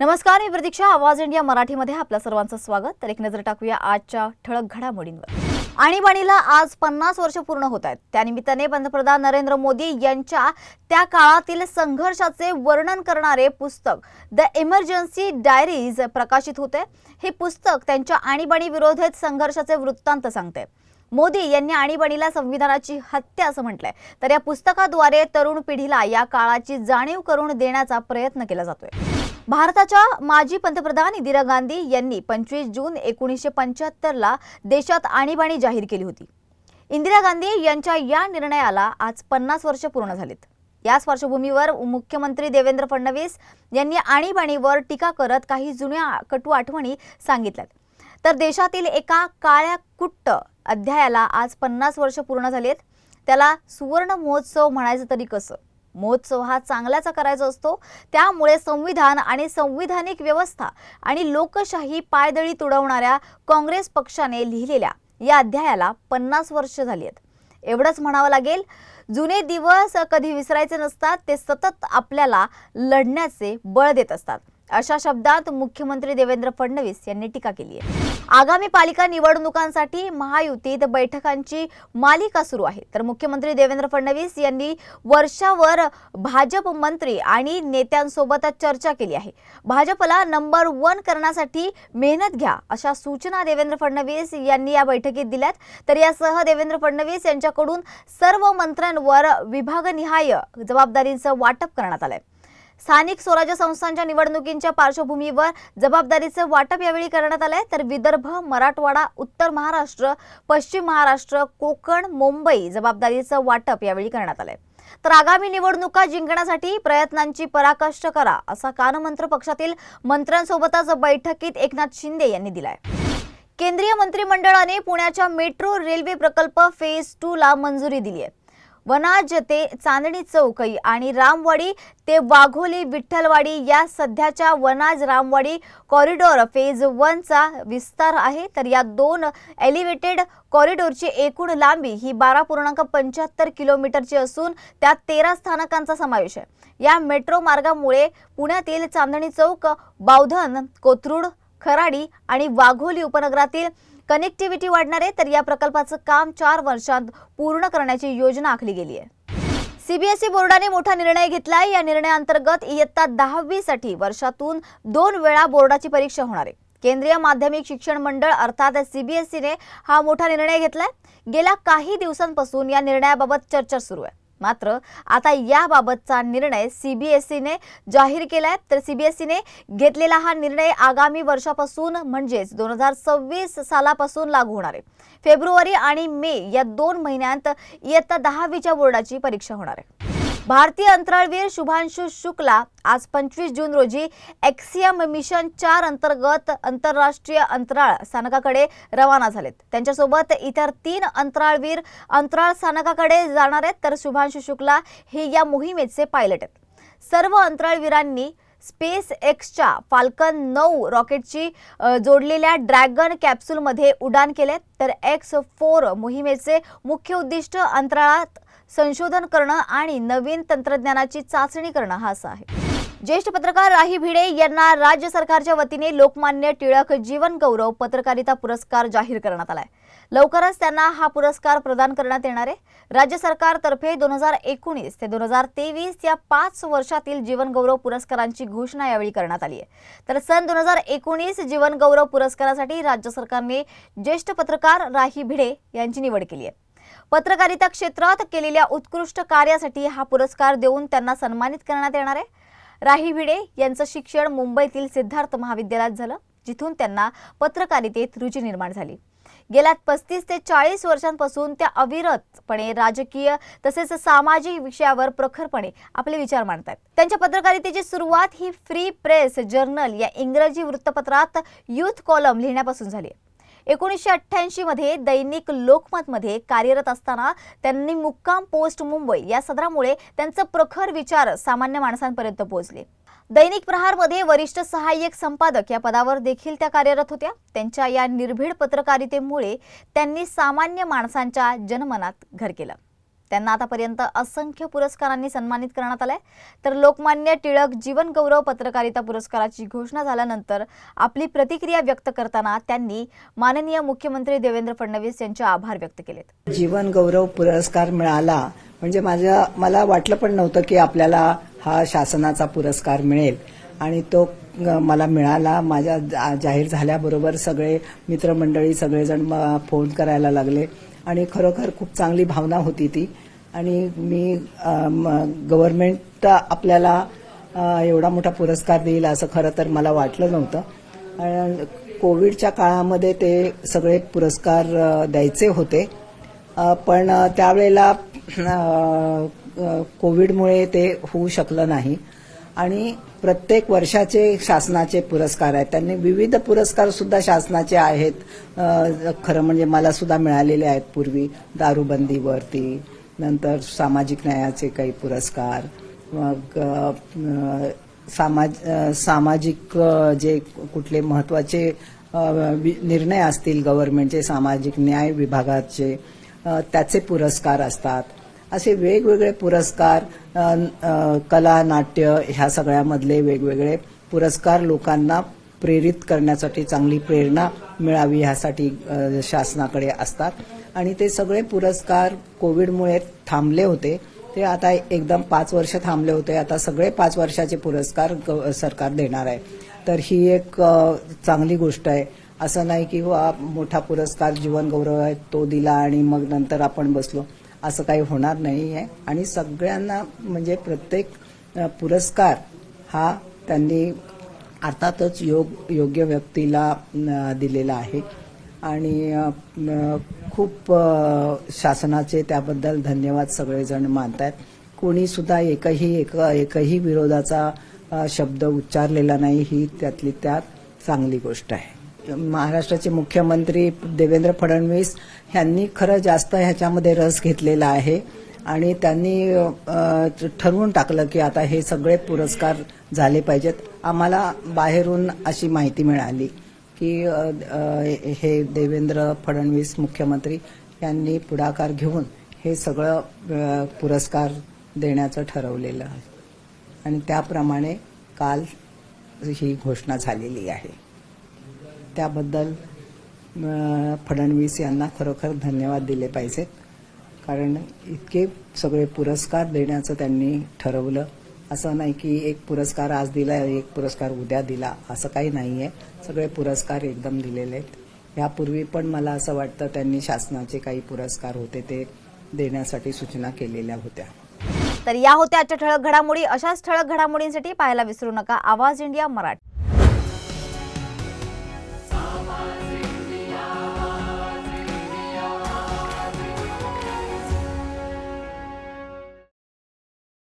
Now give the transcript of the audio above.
नमस्कार मी प्रतीक्षा. आवाज इंडिया मराठीमध्ये आपल्या सर्वांचं स्वागत. तर एक नजर टाकूया आजच्या ठळक घडामोडींवर. आणीबाणीला आज पन्नास वर्ष पूर्ण होत आहेत. त्यानिमित्ताने पंतप्रधान नरेंद्र मोदी यांच्या त्या काळातील संघर्षाचे वर्णन करणारे पुस्तक द इमर्जन्सी डायरीज प्रकाशित होते. हे पुस्तक त्यांच्या आणीबाणी विरोधात संघर्षाचे वृत्तांत सांगते. मोदी यांनी आणीबाणीला संविधानाची हत्या असं म्हटलंय. तर या पुस्तकाद्वारे तरुण पिढीला या काळाची जाणीव करून देण्याचा प्रयत्न केला जातोय. भारताच्या माजी पंतप्रधान इंदिरा गांधी यांनी पंचवीस जून एकोणीसशे पंच्याहत्तरला देशात आणीबाणी जाहीर केली होती. इंदिरा गांधी यांच्या या निर्णयाला आज पन्नास वर्ष पूर्ण झालीत. याच पार्श्वभूमीवर मुख्यमंत्री देवेंद्र फडणवीस यांनी आणीबाणीवर टीका करत काही जुन्या कटू आठवणी सांगितल्यात. तर देशातील एका काळ्या कुट्ट अध्यायाला आज पन्नास वर्ष पूर्ण झालेत. त्याला सुवर्ण महोत्सव म्हणायचं तरी कसं? महोत्सव हा चांगल्याचा करायचा असतो. त्यामुळे संविधान आणि संविधानिक व्यवस्था आणि लोकशाही पायदळी तुडवणाऱ्या काँग्रेस पक्षाने लिहिलेल्या या अध्यायाला पन्नास वर्ष झाली आहेत. एवढंच म्हणावं लागेल जुने दिवस कधी विसरायचे नसतात ते सतत आपल्याला लढण्याचे बळ देत असतात. अशा शब्दात मुख्यमंत्री देवेंद्र फडणवीस यांनी टीका केली आहे. आगामी पालिका निवडणुकांसाठी महायुतीत बैठकांची मालिका सुरू आहे. तर मुख्यमंत्री देवेंद्र फडणवीस यांनी वर्षावर भाजप मंत्री आणि नेत्यांसोबत चर्चा केली आहे. भाजपला नंबर वन करण्यासाठी मेहनत घ्या अशा सूचना देवेंद्र फडणवीस यांनी या बैठकीत दिल्यात. तर यासह देवेंद्र फडणवीस यांच्याकडून सर्व मंत्र्यांवर विभागनिहाय जबाबदारीचं वाटप करण्यात आलंय. स्थानिक स्वराज्य संस्थांच्या निवडणुकींच्या पार्श्वभूमीवर जबाबदारीचं वाटप यावेळी करण्यात आलंय तर विदर्भ मराठवाडा उत्तर महाराष्ट्र पश्चिम महाराष्ट्र कोकण मुंबई जबाबदारीचं वाटप यावेळी करण्यात आलंय तर आगामी निवडणुका जिंकण्यासाठी प्रयत्नांची पराकाष्ठ करा असा कानमंत्र पक्षातील मंत्र्यांसोबतच बैठकीत एकनाथ शिंदे यांनी दिलाय. केंद्रीय मंत्रिमंडळाने पुण्याच्या मेट्रो रेल्वे प्रकल्प फेज टू ला मंजुरी दिली आहे. वनाज ते चांदणी चौकई आणि रामवाडी ते वाघोली विठ्ठलवाडी या सध्याच्या वनाज रामवाडी कॉरिडॉर फेज वनचा विस्तार आहे. तर या दोन एलिव्हेटेड कॉरिडॉरची एकूण लांबी ही बारा पूर्णांक पंच्याहत्तर किलोमीटरची असून त्यात तेरा स्थानकांचा समावेश आहे. या मेट्रो मार्गामुळे पुण्यातील चांदणी चौक बावधन कोथरूड खराडी आणि वाघोली उपनगरातील कनेक्टिव्हिटी वाढणार आहे तर या प्रकल्पाचं काम चार वर्षात पूर्ण करण्याची योजना आखली गेली आहे. सीबीएसई बोर्डाने मोठा निर्णय घेतलाय. या निर्णयाअंतर्गत इयत्ता दहावीसाठी वर्षातून दोन वेळा बोर्डाची परीक्षा होणार आहे. केंद्रीय माध्यमिक शिक्षण मंडळ अर्थात सीबीएसईने हा मोठा निर्णय घेतलाय. गेल्या काही दिवसांपासून या निर्णयाबाबत चर्चा सुरू आहे. मात्र आता याबाबतचा निर्णय सीबीएसईने जाहीर केलाय. तर सीबीएसईने घेतलेला हा निर्णय आगामी वर्षापासून म्हणजेच दोन हजार सव्वीस सालापासून लागू होणार आहे. फेब्रुवारी आणि मे या दोन महिन्यात इयत्ता दहावीच्या बोर्डाची परीक्षा होणार आहे. भारतीय अंतराळवीर शुभांशु शुक्ला आज पंचवीस जून रोजी एक्सियम मिशन चार अंतर्गत आंतरराष्ट्रीय अंतराळ स्थानकाकडे रवाना झालेत. त्यांच्यासोबत इतर तीन अंतराळवीर अंतराळ स्थानकाकडे जाणार आहेत तर शुभांशु शुक्ला हे या मोहिमेचे पायलट आहेत. सर्व अंतराळवीरांनी स्पेस एक्सच्या फाल्कन नऊ रॉकेटची जोडलेल्या ड्रॅगन कॅप्सूलमध्ये उड्डाण केले तर एक्स फोर मोहिमेचे मुख्य उद्दिष्ट अंतराळात संशोधन करणं आणि नवीन तंत्रज्ञानाची चाचणी करणं हा असं आहे ज्येष्ठ पत्रकार राही भिडे यांना राज्य सरकारच्या वतीने लोकमान्य टिळक जीवन गौरव पत्रकारिता पुरस्कार जाहीर करण्यात आलाय. लवकरच त्यांना हा पुरस्कार प्रदान करण्यात येणार आहे. राज्य सरकारतर्फे दोन हजार एकोणीस ते दोन हजार तेवीस या पाच वर्षातील जीवन गौरव पुरस्कारांची घोषणा यावेळी करण्यात आली आहे. तर सन दोन हजार एकोणीस जीवन गौरव पुरस्कारासाठी राज्य सरकारने ज्येष्ठ पत्रकार राही भिडे यांची निवड केली आहे. पत्रकारिता क्षेत्रात केलेल्या उत्कृष्ट कार्यासाठी हा पुरस्कार देऊन त्यांना सन्मानित करण्यात येणार आहे. राही भिडे यांचं शिक्षण मुंबईतील सिद्धार्थ महाविद्यालयात झालं जिथून त्यांना पत्रकारितेत रुची निर्माण झाली. गेल्या पस्तीस ते चाळीस वर्षांपासून त्या अविरतपणे राजकीय तसेच सामाजिक विषयावर प्रखरपणे आपले विचार मांडतात त्यांच्या पत्रकारितेची सुरुवात ही फ्री प्रेस जर्नल या इंग्रजी वृत्तपत्रात युथ कॉलम लिहिण्यापासून झाली एकोणीसशे अठ्ठ्याऐंशी मध्ये दैनिक लोकमतमध्ये कार्यरत असताना त्यांनी मुक्काम पोस्ट मुंबई या सदरामुळे त्यांचं प्रखर विचार सामान्य माणसांपर्यंत पोहोचले. दैनिक प्रहारमध्ये वरिष्ठ सहाय्यक संपादक या पदावर देखील त्या कार्यरत होत्या. त्यांच्या या निर्भीड पत्रकारितेमुळे त्यांनी सामान्य माणसांच्या जनमनात घर केलं. त्यांना आतापर्यंत असंख्य पुरस्कारांनी सन्मानित करण्यात आलंय. तर लोकमान्य टिळक जीवन गौरव पत्रकारिता पुरस्काराची घोषणा झाल्यानंतर आपली प्रतिक्रिया व्यक्त करताना त्यांनी माननीय मुख्यमंत्री देवेंद्र फडणवीस यांचे आभार व्यक्त केलेत. जीवन गौरव पुरस्कार मिळाला म्हणजे माझ्या मला वाटलं पण नव्हतं की आपल्याला हा शासनाचा पुरस्कार मिळेल. आणि तो मला मिळाला. माझ्या जा- जाहीर झाल्याबरोबर सगळे मित्रमंडळी सगळेजण फोन करायला लागले. आणि खरोखर खूप चांगली भावना होती ती. आणि मी गव्हर्नमेंट आपल्याला एवढा मोठा पुरस्कार देईल असं खरं तर मला वाटलं नव्हतं. कोविडच्या काळामध्ये ते सगळे पुरस्कार द्यायचे होते. पण त्यावेळेला कोविडमुळे ते होऊ शकलं नाही. आणि प्रत्येक वर्षाचे शासनाचे पुरस्कार आहेत. त्यांनी विविध पुरस्कार सुद्धा शासनाचे आहेत. खरं म्हणजे मला सुद्धा मिळालेले आहेत पूर्वी दारूबंदीवरती नंतर सामाजिक न्यायाचे काही पुरस्कार मग सामाज सामाजिक जे कुठले महत्त्वाचे वि- निर्णय असतील गव्हर्नमेंटचे सामाजिक न्याय विभागाचे त्याचे पुरस्कार असतात. असे वेगवेगळे पुरस्कार कला नाट्य ह्या सगळ्यामधले वेगवेगळे पुरस्कार लोकांना प्रेरित करण्यासाठी चांगली प्रेरणा मिळावी ह्यासाठी शासनाकडे असतात. आणि ते सगळे पुरस्कार कोविडमुळे थांबले होते. ते आता एकदम पाच वर्ष थांबले होते. आता सगळे पाच वर्षाचे पुरस्कार ग- सरकार देणार आहे. तर ही एक चांगली गोष्ट आहे. असं नाही की वा मोठा पुरस्कार जीवन गौरव आहे तो दिला आणि मग नंतर आपण बसलो. असं काही होणार नाही आहे आणि सगळ्यांना म्हणजे प्रत्येक पुरस्कार हा त्यांनी अर्थातच योग योग्य व्यक्तीला दिलेला आहे. आणि खूप शासनाचे त्याबद्दल धन्यवाद सगळेजण मानत आहेत कोणीसुद्धा एकही एक एकही विरोधाचा शब्द उच्चारलेला नाही ही त्यातली त्यात चांगली गोष्ट आहे. महाराष्ट्राचे मुख्यमंत्री देवेंद्र फडणवीस यांनी खरं जास्त ह्याच्यामध्ये रस घेतलेला आहे. आणि त्यांनी ठरवून टाकलं की आता हे सगळे पुरस्कार झाले पाहिजेत. आम्हाला बाहेरून अशी माहिती मिळाली की हे देवेंद्र फडणवीस मुख्यमंत्री यांनी पुढाकार घेऊन हे सगळं पुरस्कार देण्याचं ठरवलेलं आहे. आणि त्याप्रमाणे काल ही घोषणा झालेली आहे. त्याबद्दल फडणवीस यांना खरोखर धन्यवाद दिले पाहिजेत. कारण इतके सगळे पुरस्कार देण्याचं त्यांनी ठरवलं. असं नाही की एक पुरस्कार आज दिला एक पुरस्कार उद्या दिला असं काही नाही आहे सगळे पुरस्कार एकदम दिलेले आहेत. यापूर्वी पण मला असं वाटतं त्यांनी शासनाचे काही पुरस्कार होते ते देण्यासाठी सूचना केलेल्या होत्या. तर या होत्या आजच्या ठळक घडामोडी. अशाच ठळक घडामोडींसाठी पाहायला विसरू नका. आवाज इंडिया मराठी.